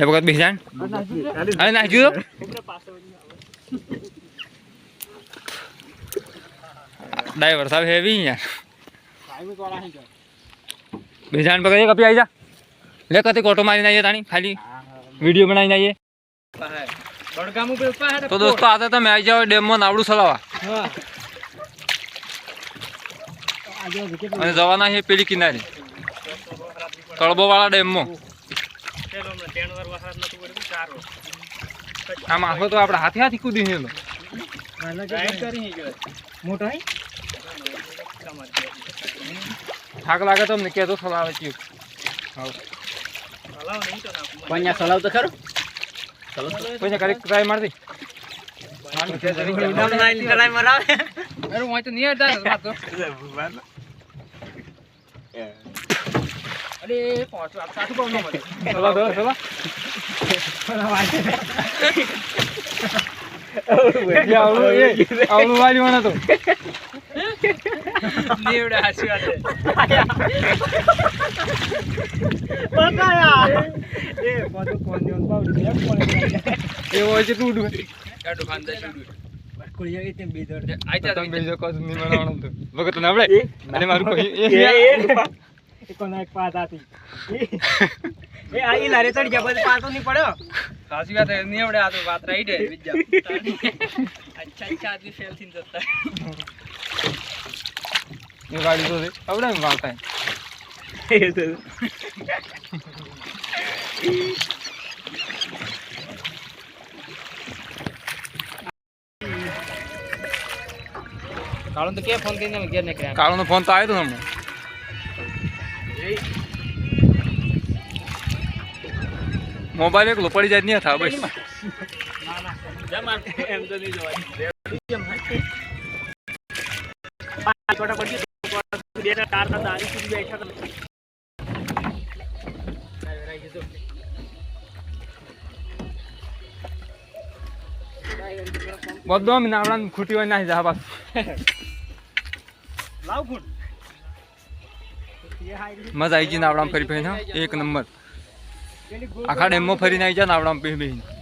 એ વખત બેસી જાય અરે નાખ્યું? ડ્રાઈવર સાહેબ હેવી યાર બેસાણ પકડી કપી આવી જા લે કતી કોટો મારી આવીએ તાણી ખાલી વીડિયો બનાવીને આવીએ તો દોસ્તો આ તો તમે આવી જાઓ ડેમમાં નાવડું ચલાવવા અને જવાના છે પેલી કિનારે તળબો વાળા ડેમમાં આ માથો તો આપણે હાથે હાથી કૂદી ગયેલો. મોટો હે? થાક લાગે તો અમને કહેતો સલાવે પૈયા સલાવ તો ખરું. પૈસા કરી ટ્રાય મારતી અરે હું તો નહીં અરે પહોંચો આપ સાચું કહું ન મળે. ચલા ચલા ચલા આવડું વાળી મને તો. નીવડે હાચી વાત એ પાછું કોણ દેવાનું પાવડી દે કોણ એ હોય છે તું ઉડું કાઢો ખાંદા ઉડું કોઈ જગ્યાએ તેમ આઈ બેજો કસ નહીં બનાવવાનું તો. વખત ને અને મારું કોઈ એ એ કોના એક પાત હતી. એ આ ઈ લારે ચડી ગયા પછી પાતો નહીં પડ્યો. સાચી વાત નહીં આવડે આ તો વાત રાઈટ હે બીજા અચ્છા અચ્છા આદમી ફેલ થઈને જતા. એ ગાડી તો આવડે ને તો કાળો તો કે ફોન કરીને ઘેર નીકળ્યા? કાળોનો ફોન તો આવ્યો તો હમણાં બે ચાર હતા જાય સુધી થા હતા બધો નાવડા ખૂટી હોય નાખી જા બસ. લાવ ગુણ મજા આવી ગઈ નાવડામાં ફરી ભાઈ. એક નંબર. આખા ડેમમાં ફરીને આવી જાય નાવડામાં બેહીને.